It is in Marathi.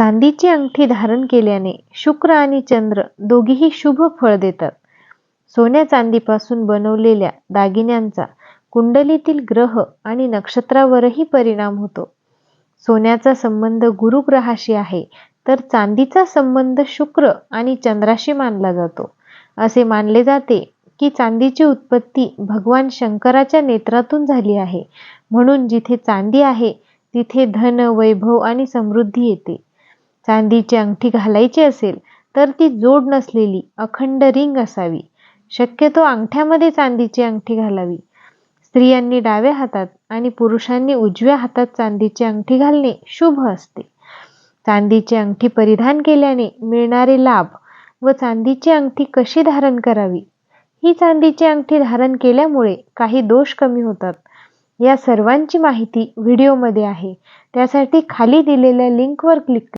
चांदीची अंगठी धारण केल्याने शुक्र आणि चंद्र दोघेही शुभ फळ देतात. सोन्या चांदीपासून बनवलेल्या दागिन्यांचा कुंडलीतील ग्रह आणि नक्षत्रावरही परिणाम होतो. सोन्याचा संबंध गुरुग्रहाशी आहे तर चांदीचा संबंध शुक्र आणि चंद्राशी मानला जातो. असे मानले जाते की चांदीची उत्पत्ती भगवान शंकराच्या नेत्रातून झाली आहे. म्हणून जिथे चांदी आहे तिथे धन वैभव आणि समृद्धी येते. चांदीची अंगठी घालायची असेल तर ती जोड नसलेली अखंड रिंग असावी. शक्यतो अंगठ्यामध्ये चांदीची अंगठी घालावी. स्त्रियांनी डाव्या हातात आणि पुरुषांनी उजव्या हातात चांदीची अंगठी घालणे शुभ असते. चांदीची अंगठी परिधान केल्याने मिळणारे लाभ व चांदीची अंगठी कशी धारण करावी? ही चांदीची अंगठी धारण केल्यामुळे काही दोष कमी होतात. या सर्वांची माहिती व्हिडिओमध्ये आहे. त्यासाठी खाली दिलेल्या लिंकवर क्लिक